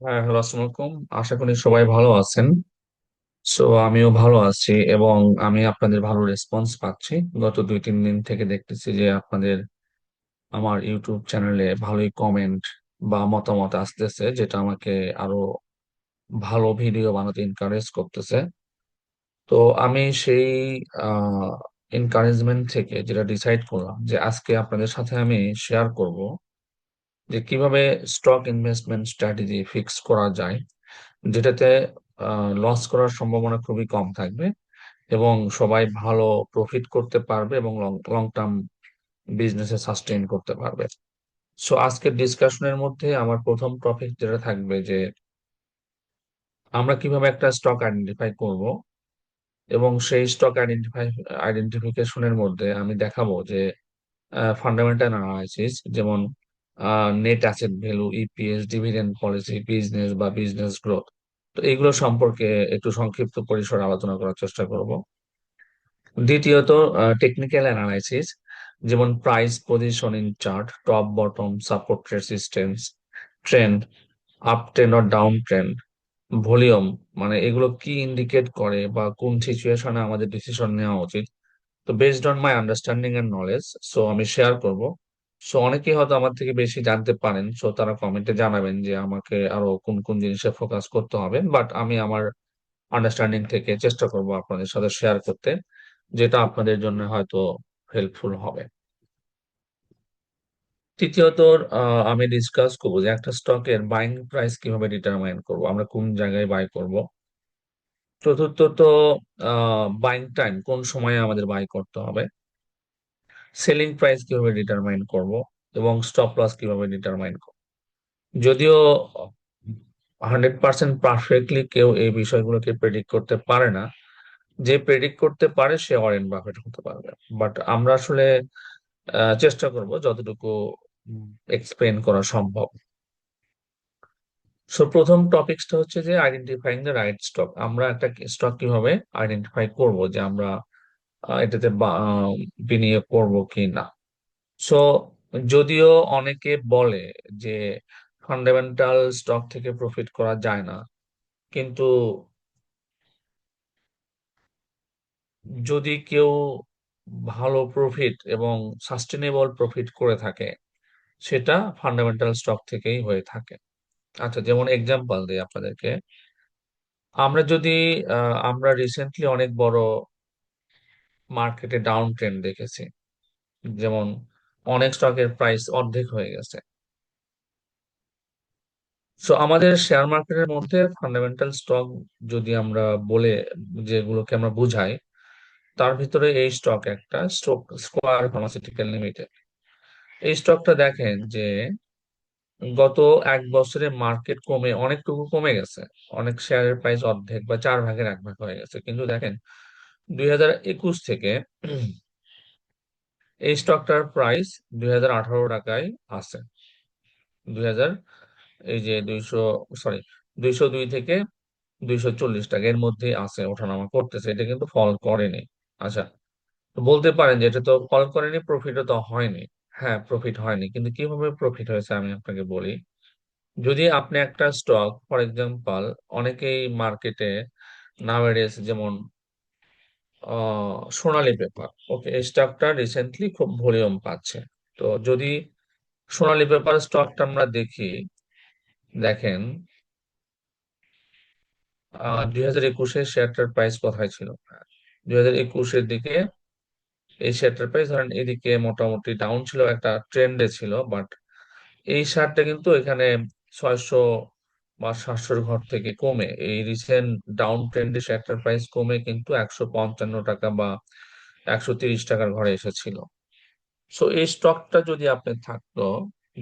হ্যাঁ হ্যালো, আসসালামু আলাইকুম। আশা করি সবাই ভালো আছেন। সো আমিও ভালো আছি এবং আমি আপনাদের ভালো রেসপন্স পাচ্ছি। গত দুই তিন দিন থেকে দেখতেছি যে আপনাদের আমার ইউটিউব চ্যানেলে ভালোই কমেন্ট বা মতামত আসতেছে, যেটা আমাকে আরও ভালো ভিডিও বানাতে এনকারেজ করতেছে। তো আমি সেই এনকারেজমেন্ট থেকে যেটা ডিসাইড করলাম যে আজকে আপনাদের সাথে আমি শেয়ার করব যে কীভাবে স্টক ইনভেস্টমেন্ট স্ট্র্যাটেজি ফিক্স করা যায়, যেটাতে লস করার সম্ভাবনা খুবই কম থাকবে এবং সবাই ভালো প্রফিট করতে পারবে এবং লং টার্ম বিজনেসে সাস্টেইন করতে পারবে। সো আজকের ডিসকাশনের মধ্যে আমার প্রথম টপিক যেটা থাকবে যে, আমরা কীভাবে একটা স্টক আইডেন্টিফাই করব এবং সেই স্টক আইডেন্টিফাই আইডেন্টিফিকেশনের মধ্যে আমি দেখাবো যে ফান্ডামেন্টাল অ্যানালাইসিস যেমন net asset value EPS dividend policy business বা বিজনেস গ্রোথ তো এগুলো সম্পর্কে একটু সংক্ষিপ্ত পরিসরে আলোচনা করার চেষ্টা করব। দ্বিতীয়ত টেকনিক্যাল অ্যানালাইসিস যেমন price positioning chart top bottom support resistance trend up trend or down trend volume মানে এগুলো কি ইন্ডিকেট করে বা কোন সিচুয়েশনে আমাদের ডিসিশন নেওয়া উচিত। তো based on my understanding and knowledge so আমি শেয়ার করব। সো অনেকেই হয়তো আমার থেকে বেশি জানতে পারেন। সো তারা কমেন্টে জানাবেন যে আমাকে আরও কোন কোন জিনিসে ফোকাস করতে হবে। বাট আমি আমার আন্ডারস্ট্যান্ডিং থেকে চেষ্টা করব আপনাদের সাথে শেয়ার করতে, যেটা আপনাদের জন্য হয়তো হেল্পফুল হবে। তৃতীয়ত আমি ডিসকাস করব যে একটা স্টকের বাইং প্রাইস কীভাবে ডিটারমাইন করব, আমরা কোন জায়গায় বাই করব। চতুর্থত বাইং টাইম কোন সময়ে আমাদের বাই করতে হবে। সেলিং প্রাইস কীভাবে ডিটারমাইন করব এবং স্টপ লস কীভাবে ডিটারমাইন করব? যদিও হান্ড্রেড পার্সেন্ট পারফেক্টলি কেউ এই বিষয়গুলোকে প্রেডিক্ট করতে পারে না। যে প্রেডিক্ট করতে পারে সে ওয়ারেন বাফেট হতে পারবে। বাট আমরা আসলে চেষ্টা করব যতটুকু এক্সপ্লেন করা সম্ভব। সো প্রথম টপিকসটা হচ্ছে যে আইডেন্টিফাইং দ্য রাইট স্টক আমরা একটা স্টক কীভাবে আইডেন্টিফাই করব যে আমরা এটাতে বিনিয়োগ করব কি না? সো যদিও অনেকে বলে যে ফান্ডামেন্টাল স্টক থেকে প্রফিট করা যায় না, কিন্তু যদি কেউ ভালো প্রফিট এবং সাস্টেনেবল প্রফিট করে থাকে, সেটা ফান্ডামেন্টাল স্টক থেকেই হয়ে থাকে। আচ্ছা যেমন এক্সাম্পল দিই আপনাদেরকে। আমরা যদি আমরা রিসেন্টলি অনেক বড় মার্কেটে ডাউন ট্রেন্ড দেখেছি। যেমন, অনেক স্টকের প্রাইস অর্ধেক হয়ে গেছে। সো আমাদের শেয়ার মার্কেটের মধ্যে ফান্ডামেন্টাল স্টক যদি আমরা বলে যেগুলোকে আমরা বুঝাই, তার ভিতরে এই স্টক একটা স্টক স্কোয়ার ফার্মাসিউটিক্যাল লিমিটেড এই স্টকটা দেখেন যে, গত এক বছরে মার্কেট কমে, অনেকটুকু কমে গেছে। অনেক শেয়ারের প্রাইস অর্ধেক বা চার ভাগের এক ভাগ হয়ে গেছে। কিন্তু দেখেন দুই হাজার একুশ থেকে এই স্টকটার প্রাইস দুই হাজার আঠারো টাকায় আছে। দুই হাজার, এই যে দুইশো সরি দুইশো দুই থেকে দুইশো চল্লিশ টাকা এর মধ্যেই আছে ওঠানামা করতেছে। এটা কিন্তু ফল করেনি। আচ্ছা বলতে পারেন যে এটা তো ফল করেনি প্রফিটও তো হয়নি। হ্যাঁ প্রফিট হয়নি। কিন্তু কীভাবে প্রফিট হয়েছে আমি আপনাকে বলি। যদি আপনি একটা স্টক ফর এক্সাম্পল অনেকেই মার্কেটে নাওয়াডেজ যেমন সোনালী পেপার ওকে এই স্টকটা রিসেন্টলি খুব ভলিউম পাচ্ছে। তো যদি সোনালী পেপার স্টকটা আমরা দেখি, দেখেন দুই হাজার একুশে শেয়ারটার প্রাইস কোথায় ছিল? দুই হাজার একুশের দিকে এই শেয়ারটার প্রাইস ধরেন এদিকে মোটামুটি ডাউন ছিল, একটা ট্রেন্ডে ছিল বাট এই শেয়ারটা কিন্তু এখানে ছয়শো বা সাতশোর ঘর থেকে কমে। এই রিসেন্ট ডাউন ট্রেন্ডে শেয়ারটার প্রাইস কমে কিন্তু একশো পঞ্চান্ন টাকা বা একশো তিরিশ টাকার ঘরে এসেছিল। সো এই স্টকটা যদি আপনি থাকতো,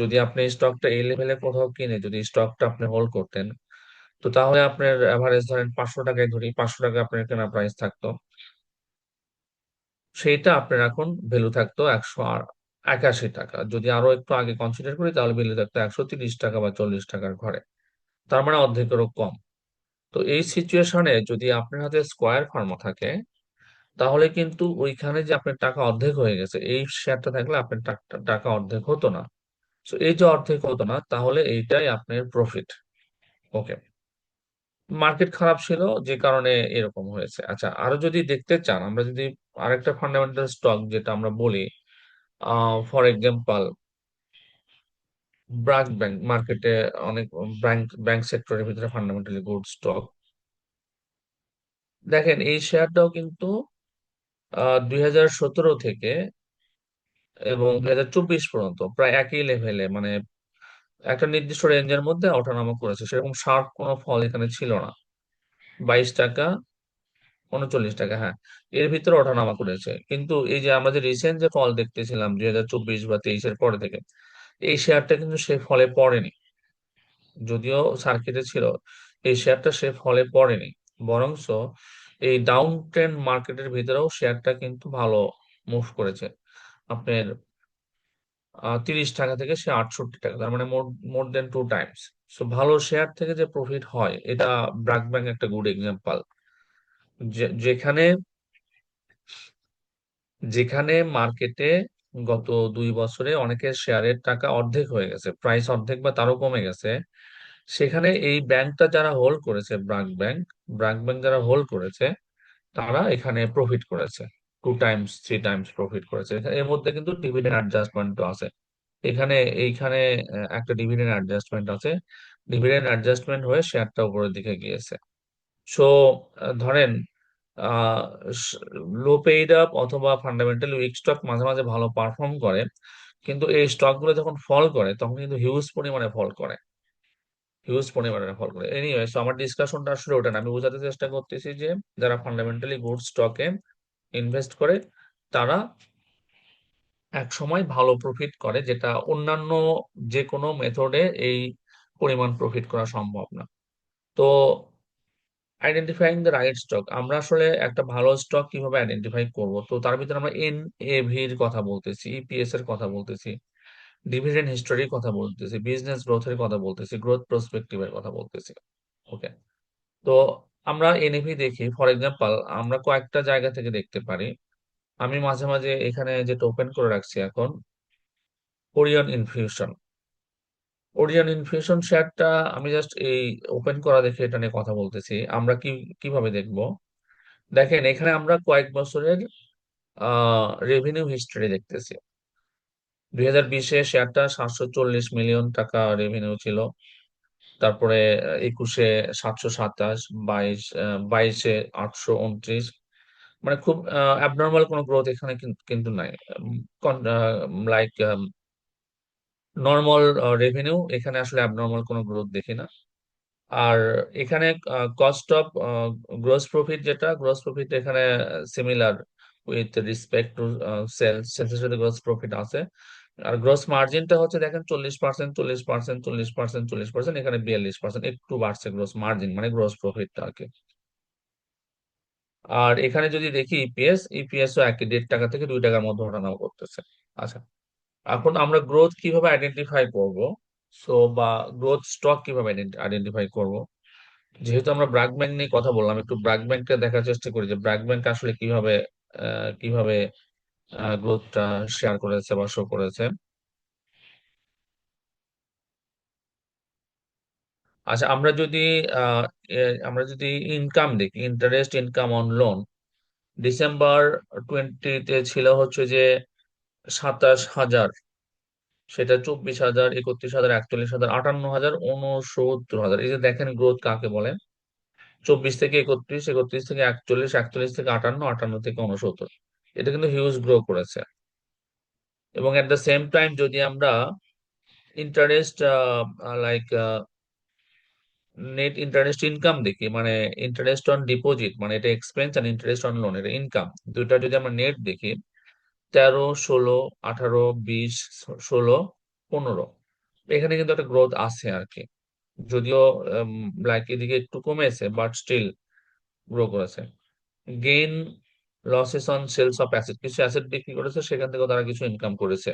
যদি আপনি স্টকটা এই লেভেলে কোথাও কিনে, যদি স্টকটা আপনি হোল্ড করতেন, তো তাহলে আপনার এভারেজ ধরেন পাঁচশো টাকায় ধরি, পাঁচশো টাকা আপনার কেনা প্রাইস থাকতো। সেইটা আপনার এখন ভ্যালু থাকতো একশো একাশি টাকা। যদি আরও একটু আগে কনসিডার করি, তাহলে ভ্যালু থাকতো একশো তিরিশ টাকা বা চল্লিশ টাকার ঘরে। তার মানে অর্ধেকেরও কম। তো এই সিচুয়েশনে যদি আপনার হাতে স্কোয়ার ফার্মা থাকে, তাহলে কিন্তু ওইখানে যে আপনার টাকা অর্ধেক হয়ে গেছে, এই শেয়ারটা থাকলে আপনার টাকা অর্ধেক হতো না। তো এই যে অর্ধেক হতো না, তাহলে এইটাই আপনার প্রফিট ওকে মার্কেট খারাপ ছিল, যে কারণে এরকম হয়েছে। আচ্ছা আরও যদি দেখতে চান, আমরা যদি আরেকটা ফান্ডামেন্টাল স্টক যেটা আমরা বলি ফর এক্সাম্পল ব্র্যাক ব্যাংক মার্কেটে অনেক, ব্যাংক ব্যাংক সেক্টরের ভিতরে ফান্ডামেন্টালি গুড স্টক দেখেন, এই শেয়ারটাও কিন্তু দুই হাজার সতেরো থেকে এবং দুই হাজার চব্বিশ পর্যন্ত প্রায় একই লেভেলে মানে একটা নির্দিষ্ট রেঞ্জের মধ্যে ওঠানামা করেছে। সেরকম শার্প কোনো ফল এখানে ছিল না। বাইশ টাকা, উনচল্লিশ টাকা হ্যাঁ এর ভিতরে ওঠানামা করেছে। কিন্তু এই যে আমরা যে রিসেন্ট যে ফল দেখতেছিলাম, দুই হাজার চব্বিশ বা তেইশের পরে থেকে এই শেয়ারটা কিন্তু সে ফলে পড়েনি। যদিও সার্কিটে ছিল, এই শেয়ারটা সে ফলে পড়েনি। বরংস এই ডাউন ট্রেন্ড মার্কেটের ভিতরেও শেয়ারটা কিন্তু ভালো মুভ করেছে। আপনার তিরিশ টাকা থেকে সে আটষট্টি টাকা, তার মানে more more than two times so ভালো শেয়ার থেকে যে প্রফিট হয়, এটা ব্র্যাক ব্যাংক একটা গুড এক্সাম্পল যেখানে যেখানে মার্কেটে গত দুই বছরে অনেকের শেয়ারের টাকা অর্ধেক হয়ে গেছে প্রাইস অর্ধেক বা তারও কমে গেছে। সেখানে এই ব্যাংকটা যারা হোল্ড করেছে ব্র্যাক ব্যাংক ব্র্যাক ব্যাংক যারা হোল্ড করেছে, তারা এখানে প্রফিট করেছে। Two times three times profit করেছে। এর মধ্যে কিন্তু ডিভিডেন্ড অ্যাডজাস্টমেন্ট আছে। এখানে, এইখানে একটা ডিভিডেন্ড অ্যাডজাস্টমেন্ট আছে। ডিভিডেন্ড অ্যাডজাস্টমেন্ট হয়ে শেয়ারটা উপরের দিকে গিয়েছে। সো ধরেন লো পেইড আপ অথবা ফান্ডামেন্টালি উইক স্টক মাঝে মাঝে ভালো পারফর্ম করে। কিন্তু এই স্টকগুলো যখন ফল করে, তখন কিন্তু হিউজ পরিমাণে ফল করে। হিউজ পরিমাণে ফল করে। এনিওয়ে সো আমার ডিসকাশনটা আসলে ওটা না। আমি বোঝাতে চেষ্টা করতেছি যে, যারা ফান্ডামেন্টালি গুড স্টকে ইনভেস্ট করে, তারা এক সময় ভালো প্রফিট করে, যেটা অন্যান্য যে কোনো মেথডে এই পরিমাণ প্রফিট করা সম্ভব না। তো আইডেন্টিফাইং দ্য রাইট স্টক আমরা আসলে একটা ভালো স্টক কীভাবে আইডেন্টিফাই করব? তো তার ভিতরে আমরা এন এভির কথা বলতেছি ইপিএস এর কথা বলতেছি ডিভিডেন্ড হিস্টোরির কথা বলতেছি বিজনেস গ্রোথের কথা বলতেছি গ্রোথ প্রসপেক্টিভের কথা বলতেছি ওকে তো আমরা এনএভি দেখি ফর এক্সাম্পল আমরা কয়েকটা জায়গা থেকে দেখতে পারি। আমি মাঝে মাঝে এখানে যেটা ওপেন করে রাখছি এখন কোরিয়ান ইনফিউশন ওরিয়ন ইনফিউশন শেয়ারটা আমি জাস্ট এই ওপেন করা দেখে এটা নিয়ে কথা বলতেছি। আমরা কি, কীভাবে দেখব? দেখেন, এখানে আমরা কয়েক বছরের রেভিনিউ হিস্টরি দেখতেছি। দুই হাজার বিশে শেয়ারটা সাতশো চল্লিশ মিলিয়ন টাকা রেভিনিউ ছিল। তারপরে, একুশে সাতশো সাতাশ, বাইশ বাইশে আটশো উনত্রিশ। মানে খুব অ্যাবনর্মাল কোনো গ্রোথ এখানে কিন- কিন্তু নাই। লাইক নর্মাল রেভিনিউ এখানে আসলে অ্যাবনর্মাল কোনো গ্রোথ দেখি না। আর এখানে কস্ট অফ গ্রোস প্রফিট যেটা গ্রোস প্রফিট এখানে similar with respect to sales সেলসের সাথে গ্রোস প্রফিট আছে। আর গ্রোস মার্জিনটা হচ্ছে দেখেন চল্লিশ পার্সেন্ট চল্লিশ পার্সেন্ট চল্লিশ পার্সেন্ট চল্লিশ পার্সেন্ট এখানে বিয়াল্লিশ পার্সেন্ট একটু বাড়ছে গ্রোস মার্জিন মানে গ্রোস প্রফিটটা আর কি আর এখানে যদি দেখি ইপিএস ইপিএস ও একই, দেড় টাকা থেকে দুই টাকার মধ্যে ওঠানামা করতেছে। আচ্ছা এখন আমরা গ্রোথ কীভাবে আইডেন্টিফাই করব? সো বা গ্রোথ স্টক কীভাবে আইডেন্টিফাই করব? যেহেতু আমরা ব্র্যাক ব্যাংক নিয়ে কথা বললাম, একটু ব্র্যাক ব্যাংকটা দেখার চেষ্টা করি যে ব্র্যাক ব্যাংক আসলে কীভাবে কীভাবে গ্রোথটা শেয়ার করেছে বা শো করেছে। আচ্ছা আমরা যদি আমরা যদি ইনকাম দেখি interest income on loan December টোয়েন্টিতে ছিল হচ্ছে যে সাতাশ হাজার। সেটা চব্বিশ হাজার, একত্রিশ হাজার, একচল্লিশ হাজার, আটান্ন হাজার উনসত্তর হাজার। এই যে দেখেন গ্রোথ কাকে বলে? চব্বিশ থেকে একত্রিশ একত্রিশ থেকে একচল্লিশ একচল্লিশ থেকে আটান্ন আটান্ন থেকে উনসত্তর এটা কিন্তু হিউজ গ্রো করেছে। এবং এট দ্য সেম টাইম যদি আমরা interest like net interest income দেখি মানে ইন্টারেস্ট অন ডিপোজিট মানে এটা এক্সপেন্স আর ইন্টারেস্ট অন লোন এটা ইনকাম দুইটা যদি আমরা নেট দেখি তেরো, ষোলো, আঠারো, বিশ, ষোলো, পনেরো। এখানে কিন্তু একটা গ্রোথ আছে আর কি যদিও লাইক এদিকে একটু কমেছে বাট স্টিল গ্রো করেছে। Gain losses on sales of asset কিছু অ্যাসেট বিক্রি করেছে, সেখান থেকে তারা কিছু ইনকাম করেছে।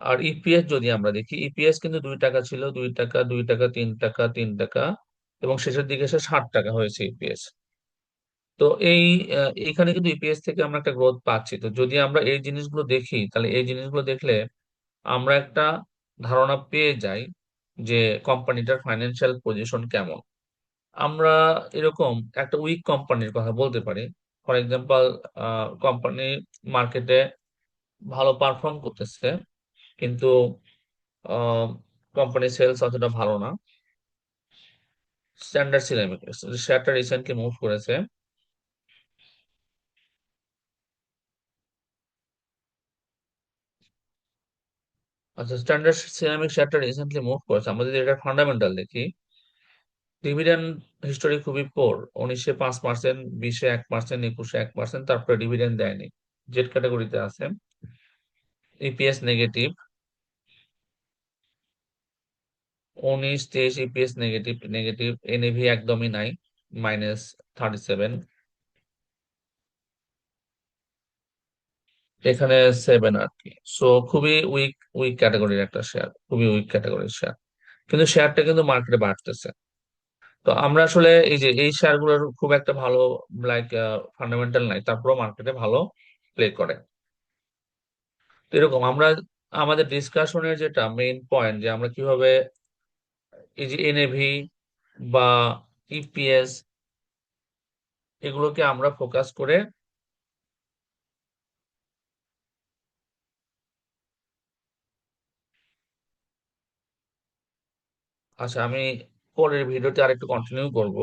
আর ইপিএস যদি আমরা দেখি ইপিএস কিন্তু দুই টাকা ছিল, দুই টাকা দুই টাকা, তিন টাকা তিন টাকা, এবং শেষের দিকে এসে ষাট টাকা হয়েছে ইপিএস তো এই এখানে কিন্তু ইপিএস থেকে আমরা একটা গ্রোথ পাচ্ছি। তো যদি আমরা এই জিনিসগুলো দেখি, তাহলে এই জিনিসগুলো দেখলে আমরা একটা ধারণা পেয়ে যাই যে কোম্পানিটার ফাইন্যান্সিয়াল পজিশন কেমন। আমরা এরকম একটা উইক কোম্পানির কথা বলতে পারি। ফর এক্সাম্পল কোম্পানি মার্কেটে ভালো পারফর্ম করতেছে, কিন্তু কোম্পানি সেলস অতটা ভালো না। স্ট্যান্ডার্ড সিরামিক শেয়ারটা রিসেন্টলি মুভ করেছে। আচ্ছা স্ট্যান্ডার্ড সিরামিক শেয়ারটা রিসেন্টলি মুভ করেছে। আমরা যদি এটা ফান্ডামেন্টাল দেখি ডিভিডেন্ড হিস্টোরি খুবই পোর উনিশে পাঁচ পার্সেন্ট বিশে এক পার্সেন্ট একুশে এক পার্সেন্ট তারপরে ডিভিডেন্ড দেয়নি। জেড ক্যাটাগরিতে আছে। ইপিএস নেগেটিভ উনিশ, তেইশ ইপিএস নেগেটিভ নেগেটিভ এনএভি একদমই নাই মাইনাস থার্টি সেভেন এখানে সেভেন আর কি। সো খুবই উইক উইক ক্যাটাগরির একটা শেয়ার খুবই উইক ক্যাটাগরির শেয়ার কিন্তু শেয়ারটা কিন্তু মার্কেটে বাড়তেছে। তো আমরা আসলে এই যে, এই শেয়ারগুলোর খুব একটা ভালো লাইক ফান্ডামেন্টাল নাই। তারপরেও মার্কেটে ভালো প্লে করে। তো এরকম আমরা, আমাদের ডিসকাশনের যেটা মেইন পয়েন্ট যে, আমরা কীভাবে এই যে এনএভি বা ইপিএস এগুলোকে আমরা ফোকাস করে আচ্ছা আমি পরের ভিডিওতে আরেকটু কন্টিনিউ করব।